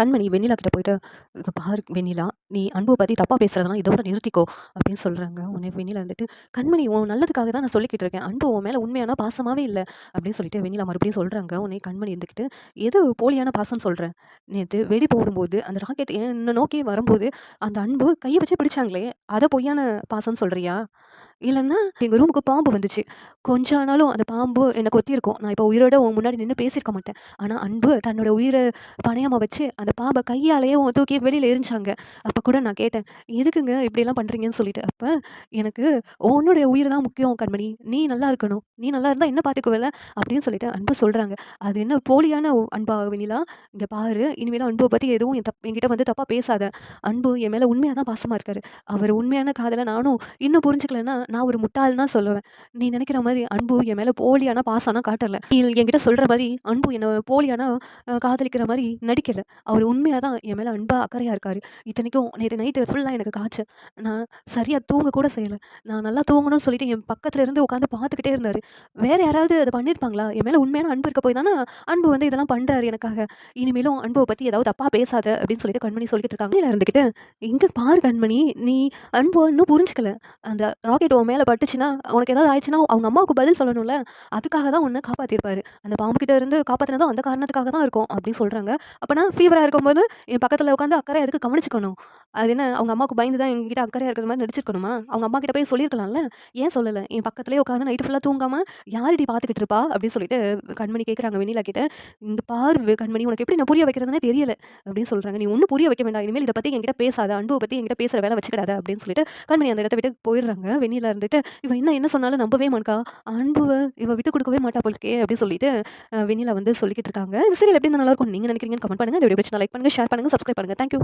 கண்மணி வெண்ணிலா கிட்ட போயிட்டு, இப்போ பாரு வெண்ணிலா, நீ அன்பு பற்றி தப்பாக பேசுறதெல்லாம் இதோட நிறுத்திக்கோ" அப்படின்னு சொல்கிறாங்க உடனே வெண்ணிலா வந்துட்டு, "கண்மணி உன் நல்லதுக்காக தான் நான் சொல்லிக்கிட்டு இருக்கேன். அன்பு உன் மேலே உண்மையான பாசமாகவே இல்லை அப்படின்னு சொல்லிட்டு வெண்ணிலா மறுபடியும் சொல்கிறாங்க உடனே கண்மணி இருந்துக்கிட்டு, "எது போலியான பாசம்னு சொல்கிறேன் நேற்று வெடி போடும்போது அந்த ராக்கெட் என்ன நோக்கி வரும்போது, அந்த அன்பு கையை வச்சே பிடிச்சாங்களே, அதை பொய்யான பாசம்னு சொல்கிறியா இல்லைன்னா எங்கள் ரூமுக்கு பாம்பு வந்துச்சு. கொஞ்சம் ஆனாலும் அந்த பாம்பு என்னை கொத்தியிருக்கும். நான் இப்போ உயிரோட உன் முன்னாடி நின்று பேசியிருக்க மாட்டேன். ஆனால் அன்பு தன்னோட உயிரை பணயமா வச்சு அந்த பாம்பை கையாலேயே தூக்கி வெளியில் எரிஞ்சாங்க அப்போ கூட நான் கேட்டேன், "எதுக்குங்க இப்படியெல்லாம் பண்ணுறீங்கன்னு சொல்லிட்டு. அப்போ எனக்கு உன்னுடைய உயிர் தான் முக்கியம் கண்மணி. நீ நல்லா இருக்கணும். நீ நல்லா இருந்தால் என்ன பார்த்துக்குவல்ல அப்படின்னு சொல்லிட்டு அன்பு சொல்கிறாங்க அது என்ன போலியான ஒ அன்பா வெண்ணிலா? இங்கே பாரு, இனிமேல் அன்பை பற்றி எதுவும் என் தப் என்கிட்ட வந்து தப்பாக பேசாத. அன்பு என் மேலே உண்மையாக தான் பாசமாக இருக்காரு. அவர் உண்மையான காதலை நானும் இன்னும் புரிஞ்சுக்கலன்னா, நான் ஒரு முட்டாள் தான் சொல்லுவேன். நீ நினைக்கிற மாதிரி அன்பு என் மேலே போலியான பாசம்னா காட்டல. நீ என்கிட்ட சொல்கிற மாதிரி அன்பு என்னை போலியான காதலிக்கிற மாதிரி நடிக்கலை அவர் உண்மையாக தான் என் மேலே அன்பாக அக்கறையாக இருக்கார் இத்தனைக்கும் நேற்று நைட்டு ஃபுல்லாக எனக்கு காய்ச்சல். நான் சரியாக தூங்க கூட செய்யலை நான் நல்லா தூங்கணும்னு சொல்லிட்டு என் பக்கத்தில் இருந்து உட்காந்து பார்த்துக்கிட்டே இருந்தார் வேறு யாராவது அதை பண்ணியிருப்பாங்களா? என் மேலே உண்மையான அன்பு இருக்க போய் தானே அன்பு வந்து இதெல்லாம் பண்ணுறாரு எனக்காக. இனிமேலும் அன்பை பற்றி ஏதாவது தப்பாக பேசாத அப்படின்னு சொல்லிட்டு கண்மணி சொல்லிட்டு இருக்காங்க. இருந்துக்கிட்டு இங்கே பாரு கண்மணி, நீ அன்பு இன்னும் புரிஞ்சுக்கல. அந்த ராக்கெட் உன் மேலே பட்டுச்சுன்னா, உனக்கு ஏதாவது ஆயிடுச்சுன்னா, அவங்க அம்மாவுக்கு பதில் சொல்லணும்ல. அதுக்காக தான் ஒன்று காப்பாற்றிருப்பார் அந்த பாம்பு கிட்ட இருந்து காப்பாற்றினதும் அந்த காரணத்துக்காக தான் இருக்கும்" அப்படின்னு சொல்கிறாங்க அப்போனா ஃபீவராக இருக்கும்போது என் பக்கத்தில் உட்காந்து அக்கறை எதுக்கு கவனிச்சுக்கணும்? அது என்ன அவங்க அம்மாவுக்கு பயந்து தான் எங்கிட்ட அக்கறையாக இருக்கிற மாதிரி நடிச்சிருக்கணுமா? அவங்க அம்மா கிட்ட போய் சொல்லியிருக்கலாம்ல. ஏன் சொல்லலை என் பக்கத்துலேயே உட்காந்து நைட்டு ஃபுல்லாக தூங்காமல் யாரடி பார்த்துக்கிட்டு இருப்பா? அப்படின்னு சொல்லிட்டு கண்மணி கேட்குறாங்க வெண்ணிலா கிட்ட. இந்த பாரு கண்மணி, உனக்கு எப்படி நான் புரிய வைக்கிறதுனே தெரியல" அப்படின்னு சொல்கிறாங்க "நீ ஒன்றும் புரிய வைக்க வேண்டாம். இனிமேல் இதை பற்றி என்கிட்ட பேசாத. அன்பு பற்றி என்கிட்ட பேசுகிற வேலை வச்சுக்கிடாத" அப்படின்னு சொல்லிட்டு கண்மணி அந்த இடத்த விட்டு போயிடுறாங்க. வெண்ணிலா இருந்துட்டு, இவன் என்ன என்ன சொன்னாலும் நம்பவே மாட்றா. அன்புவை இவன் விட்டு கொடுக்கவே மாட்டா போல்கே அப்படின்னு சொல்லிட்டு வெண்ணில வெண்ணிலா வந்து சொல்லிக்கிட்டு இருக்காங்க. இந்த சீரியல் எப்படி நல்லா இருக்கும் நீங்கள் நினைக்கிறீங்கன்னு கமெண்ட் பண்ணுங்க. இந்த வீடியோ பிடிச்சிருந்தா லைக் பண்ணுங்கள் ஷேர் பண்ணுங்க, சப்ஸ்கிரைப் பண்ணுங்க. Thank you.